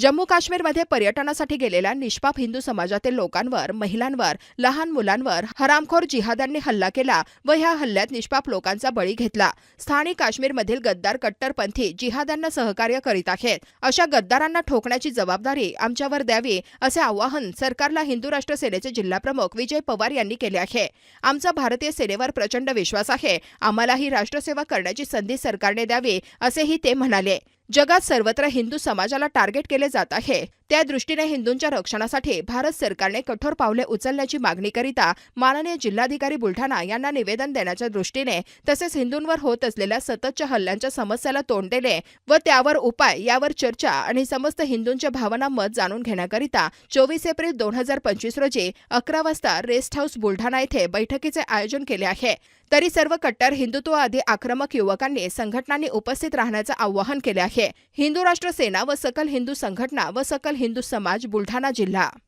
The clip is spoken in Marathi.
जम्मू काश्मीरमध्ये पर्यटनासाठी गेलेल्या निष्पाप हिंदू समाजातील लोकांवर महिलांवर लहान मुलांवर हरामखोर जिहाद्यांनी हल्ला केला व ह्या हल्ल्यात निष्पाप लोकांचा बळी घेतला. स्थानिक काश्मीरमधील गद्दार कट्टरपंथी जिहाद्यांना सहकार्य करीत आहेत. अशा गद्दारांना ठोकण्याची जबाबदारी आमच्यावर द्यावी असे आवाहन सरकारला हिंदू राष्ट्र सेनेचे जिल्हाप्रमुख विजय पवार यांनी केले आहे. आमचा भारतीय सेनेवर प्रचंड विश्वास आहे. आम्हालाही राष्ट्रसेवा करण्याची संधी सरकारने द्यावी असेही ते म्हणाले. जगात सर्वत्र हिंदू समाजाला टार्गेट केले जात आहे. त्या दृष्टीने हिंदूंच्या रक्षणासाठी भारत सरकारने कठोर पावले उचलण्याची मागणी करिता माननीय जिल्हाधिकारी बुलढाणा यांना निवेदन देण्याच्या दृष्टीने तसेच हिंदूंवर होत असलेल्या सततच्या हल्ल्यांच्या समस्याला तोंड दिले व त्यावर उपाय यावर चर्चा आणि समस्त हिंदूंच्या भावना मत जाणून घेण्याकरिता चोवीस एप्रिल दोन हजार पंचवीस रोजी अकरा वाजता रेस्ट हाऊस बुलढाणा येथे बैठकीचे आयोजन केले आहे. तरी सर्व कट्टर हिंदुत्ववादी आक्रमक युवकांनी संघटनांनी उपस्थित राहण्याचं आवाहन केले आहे. हिंदू राष्ट्र सेना व सकल हिंदू संघटना व सकल हिंदू समाज बुलढाणा जिल्हा.